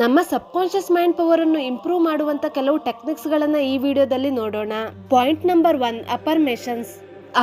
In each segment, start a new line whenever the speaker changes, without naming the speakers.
ನಮ್ಮ subconscious mind power ಅನ್ನು improve ಮಾಡುವಂತ ಕೆಲವು ಟೆಕ್ನಿಕ್ಸ್ ಗಳನ್ನ ಈ ವಿಡಿಯೋದಲ್ಲಿ ನೋಡೋಣ. Point number one affirmations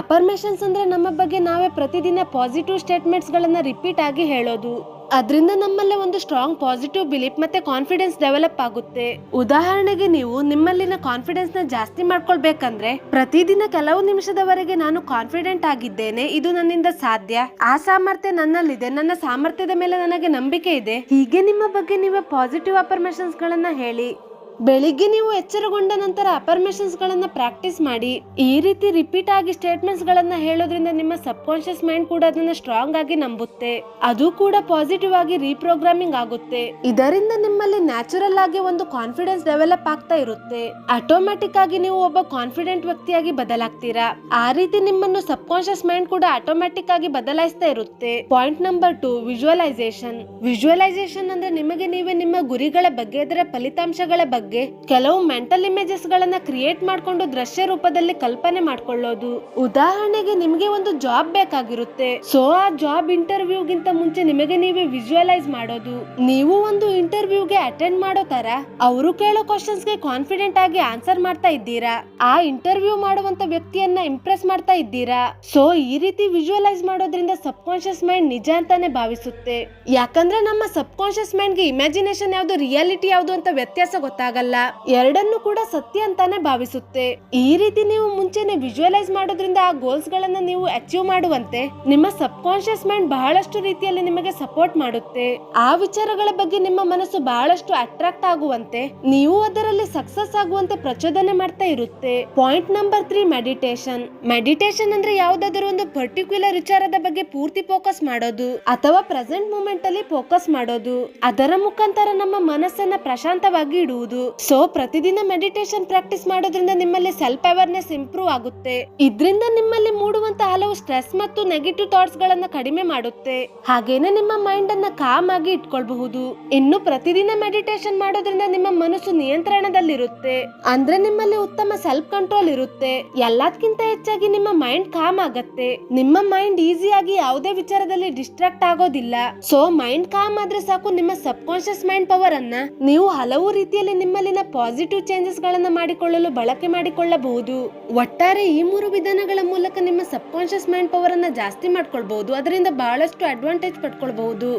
affirmations ಅಂದ್ರೆ ನಮ್ಮ ಬಗ್ಗೆ ನಾವೇ ಪ್ರತಿದಿನ ಪಾಸಿಟಿವ್ ಸ್ಟೇಟ್ಮೆಂಟ್ಸ್ ಗಳನ್ನ ರಿಪೀಟ್ ಆಗಿ ಹೇಳೋದು. ಅದರಿಂದ ನಮ್ಮಲ್ಲೇ ಒಂದು ಸ್ಟ್ರಾಂಗ್ ಪಾಸಿಟಿವ್ ಬಿಲೀಫ್ ಮತ್ತೆ ಕಾನ್ಫಿಡೆನ್ಸ್ ಡೆವಲಪ್ ಆಗುತ್ತೆ. ಉದಾಹರಣೆಗೆ ನೀವು ನಿಮ್ಮಲ್ಲಿನ ಕಾನ್ಫಿಡೆನ್ಸ್ನ ಜಾಸ್ತಿ ಮಾಡ್ಕೊಳ್ಬೇಕಂದ್ರೆ ಪ್ರತಿದಿನ ಕೆಲವು ನಿಮಿಷದವರೆಗೆ ನಾನು ಕಾನ್ಫಿಡೆಂಟ್ ಆಗಿದ್ದೇನೆ, ಇದು ನನ್ನಿಂದ ಸಾಧ್ಯ. ಆ ಸಾಮರ್ಥ್ಯ ನನ್ನಲ್ಲಿದೆ, ನನ್ನ ಸಾಮರ್ಥ್ಯದ ಮೇಲೆ ನನಗೆ ನಂಬಿಕೆ ಇದೆ. ಹೀಗೆ ನಿಮ್ಮ ಬಗ್ಗೆ ನೀವೇ ಪಾಸಿಟಿವ್ ಅಪರ್ಮೇಷನ್ಸ್ ಗಳನ್ನ ಹೇಳಿ. ಬೆಳಿಗ್ಗೆ ನೀವು ಎಚ್ಚರಗೊಂಡ ನಂತರ ಅಪರ್ಮೇಷನ್ಸ್ ಗಳನ್ನ ಪ್ರಾಕ್ಟೀಸ್ ಮಾಡಿ, ಈ ರೀತಿ ರಿಪೀಟ್ ಆಗಿ ಸ್ಟೇಟ್ಮೆಂಟ್ಸ್ ಗಳನ್ನ ಹೇಳೋದ್ರಿಂದ ನಿಮ್ಮ ಸಬ್ ಕಾನ್ಶಿಯಸ್ ಮೈಂಡ್ ಕೂಡ ಅದನ್ನ ಸ್ಟ್ರಾಂಗ್ ಆಗಿ ನಂಬುತ್ತೆ. ಅದು ಕೂಡ ಪಾಸಿಟಿವ್ ಆಗಿ ರೀಪ್ರೋಗ್ರಾಮಿಂಗ್ ಆಗುತ್ತೆ. ಇದರಿಂದ ನಿಮ್ಮಲ್ಲಿ ನ್ಯಾಚುರಲ್ ಆಗಿ ಒಂದು ಕಾನ್ಫಿಡೆನ್ಸ್ ಡೆವಲಪ್ ಆಗ್ತಾ ಇರುತ್ತೆ. ಆಟೋಮ್ಯಾಟಿಕ್ ಆಗಿ ನೀವು ಒಬ್ಬ ಕಾನ್ಫಿಡೆಂಟ್ ವ್ಯಕ್ತಿಯಾಗಿ ಬದಲಾಗ್ತೀರಾ? ಆ ರೀತಿ ನಿಮ್ಮನ್ನು ಸಬ್ ಕಾನ್ಶಿಯಸ್ ಮೈಂಡ್ ಕೂಡ ಆಟೋಮ್ಯಾಟಿಕ್ ಆಗಿ ಬದಲಾಯಿಸ್ತಾ ಇರುತ್ತೆ. Point number two, visualisation. Visualisation ಅಂದ್ರೆ ನಿಮಗೆ ನೀವೇ ನಿಮ್ಮ ಗುರಿಗಳ ಬಗ್ಗೆ, ಅದರ ಫಲಿತಾಂಶಗಳ ಬಗ್ಗೆ ಕೆಲವು ಮೆಂಟಲ್ ಇಮೇಜಸ್ ಗಳನ್ನ ಕ್ರಿಯೇಟ್ ಮಾಡ್ಕೊಂಡು ದೃಶ್ಯ ರೂಪದಲ್ಲಿ ಕಲ್ಪನೆ ಮಾಡ್ಕೊಳ್ಳೋದು. ಉದಾಹರಣೆಗೆ ನಿಮಗೆ ಒಂದು ಜಾಬ್ ಬೇಕಾಗಿರುತ್ತೆ. ಸೊ, ಆ ಜಾಬ್ ಇಂಟರ್ವ್ಯೂಗಿಂತ ಮುಂಚೆ ನಿಮಗೆ ನೀವೇ ವಿಜುವಲೈಸ್ ಮಾಡೋದು. ನೀವು ಒಂದು ಇಂಟರ್ವ್ಯೂಗೆ ಅಟೆಂಡ್ ಮಾಡೋ ತರ ಅವರು ಕೇಳೋ ಕ್ವಶನ್ಸ್ಗೆ ಕಾನ್ಫಿಡೆಂಟ್ ಆಗಿ ಆನ್ಸರ್ ಮಾಡ್ತಾ ಇದ್ದೀರಾ? ಆ ಇಂಟರ್ವ್ಯೂ ಮಾಡುವಂತ ವ್ಯಕ್ತಿಯನ್ನ ಇಂಪ್ರೆಸ್ ಮಾಡ್ತಾ ಇದ್ದೀರಾ? ಸೊ, ಈ ರೀತಿ ವಿಜುವಲೈಸ್ ಮಾಡೋದ್ರಿಂದ ಸಬ್ ಕಾನ್ಶಿಯಸ್ ಮೈಂಡ್ ನಿಜ ಅಂತಾನೆ ಭಾವಿಸುತ್ತೆ. ಯಾಕಂದ್ರೆ ನಮ್ಮ ಸಬ್ ಕಾನ್ಶಿಯಸ್ ಮೈಂಡ್ಗೆ ಇಮ್ಯಾಜಿನೇಷನ್ ಯಾವ್ದು, ರಿಯಾಲಿಟಿ ಯಾವ್ದು ಅಂತ ವ್ಯತ್ಯಾಸ ಗೊತ್ತಾಗಲ್ಲ ಎರಡನ್ನು ಕೂಡ ಸತ್ಯ ಅಂತಾನೆ ಭಾವಿಸುತ್ತೆ. ಈ ರೀತಿ ನೀವು ಮುಂಚೆನೆ ವಿಜುವಲೈಸ್ ಮಾಡೋದ್ರಿಂದ ಆ ಗೋಲ್ಸ್ ಗಳನ್ನ ನೀವು ಅಚೀವ್ ಮಾಡುವಂತೆ ನಿಮ್ಮ ಸಬ್ ಕಾನ್ಶಿಯಸ್ ಮೈಂಡ್ ಬಹಳಷ್ಟು ರೀತಿಯಲ್ಲಿ ನಿಮಗೆ ಸಪೋರ್ಟ್ ಮಾಡುತ್ತೆ. ಆ ವಿಚಾರಗಳ ಬಗ್ಗೆ ನಿಮ್ಮ ಮನಸ್ಸು ಬಹಳಷ್ಟು ಅಟ್ರಾಕ್ಟ್ ಆಗುವಂತೆ ನೀವು ಅದರಲ್ಲಿ ಸಕ್ಸಸ್ ಆಗುವಂತೆ ಪ್ರಚೋದನೆ ಮಾಡ್ತಾ ಇರುತ್ತೆ. Point number three meditation meditation ಅಂದ್ರೆ ಯಾವ್ದಾದ್ರು ಒಂದು ಪರ್ಟಿಕ್ಯುಲರ್ ವಿಚಾರದ ಬಗ್ಗೆ ಪೂರ್ತಿ ಫೋಕಸ್ ಮಾಡೋದು ಅಥವಾ ಪ್ರೆಸೆಂಟ್ ಮೂಮೆಂಟ್ ಅಲ್ಲಿ ಫೋಕಸ್ ಮಾಡೋದು. ಅದರ ಮುಖಾಂತರ ನಮ್ಮ ಮನಸ್ಸನ್ನ ಪ್ರಶಾಂತವಾಗಿ ಇಡುವುದು. ಸೊ ಪ್ರತಿದಿನ ಮೆಡಿಟೇಷನ್ ಪ್ರಾಕ್ಟೀಸ್ ಮಾಡೋದ್ರಿಂದ ನಿಮ್ಮಲ್ಲಿ ಸೆಲ್ಫ್ ಅವೇರ್ನೆಸ್ ಇಂಪ್ರೂವ್ ಆಗುತ್ತೆ. ಇದರಿಂದ ನಿಮ್ಮಲ್ಲಿ ಮೂಡುವಂತ ಹಲವು ಸ್ಟ್ರೆಸ್ ಮತ್ತು ನೆಗೆಟಿವ್ ಥಾಟ್ಸ್ ಗಳನ್ನ ಕಡಿಮೆ ಮಾಡುತ್ತೆ. ಹಾಗೇನೆ ನಿಮ್ಮ ಮೈಂಡ್ ಅನ್ನ ಕಾಮ್ ಆಗಿ ಇಟ್ಕೊಳ್ಬಹುದು. ಇನ್ನು ಪ್ರತಿದಿನ ಮೆಡಿಟೇಷನ್ ಮಾಡೋದ್ರಿಂದ ನಿಮ್ಮ ಮನಸ್ಸು ನಿಯಂತ್ರಣದಲ್ಲಿರುತ್ತೆ. ಅಂದ್ರೆ ನಿಮ್ಮಲ್ಲಿ ಉತ್ತಮ ಸೆಲ್ಫ್ ಕಂಟ್ರೋಲ್ ಇರುತ್ತೆ. ಎಲ್ಲದಕ್ಕಿಂತ ಹೆಚ್ಚಾಗಿ ನಿಮ್ಮ ಮೈಂಡ್ ಕಾಮ್ ಆಗತ್ತೆ. ನಿಮ್ಮ ಮೈಂಡ್ ಈಸಿಯಾಗಿ ಯಾವುದೇ ವಿಚಾರದಲ್ಲಿ ಡಿಸ್ಟ್ರಾಕ್ಟ್ ಆಗೋದಿಲ್ಲ. ಸೊ ಮೈಂಡ್ ಕಾಮ್ ಆದ್ರೆ ಸಾಕು, ನಿಮ್ಮ ಸಬ್ ಕಾನ್ಶಿಯಸ್ ಮೈಂಡ್ ಪವರ್ ಅನ್ನ ನೀವು ಹಲವು ರೀತಿಯಲ್ಲಿ ನಿಮ್ಮಲ್ಲಿನ ಪಾಸಿಟಿವ್ ಚೇಂಜಸ್ ಗಳನ್ನ ಮಾಡಿಕೊಳ್ಳಲು ಬಳಕೆ ಮಾಡಿಕೊಳ್ಳಬಹುದು. ಒಟ್ಟಾರೆ ಈ ಮೂರು ವಿಧಾನಗಳ ಮೂಲಕ ನಿಮ್ಮ ಸಬ್ ಕಾನ್ಶಿಯಸ್ ಮೈಂಡ್ ಪವರ್ ಅನ್ನ ಜಾಸ್ತಿ ಮಾಡ್ಕೊಳ್ಬಹುದು. ಅದರಿಂದ ಬಹಳಷ್ಟು ಅಡ್ವಾಂಟೇಜ್ ಪಡ್ಕೊಳ್ಬಹುದು.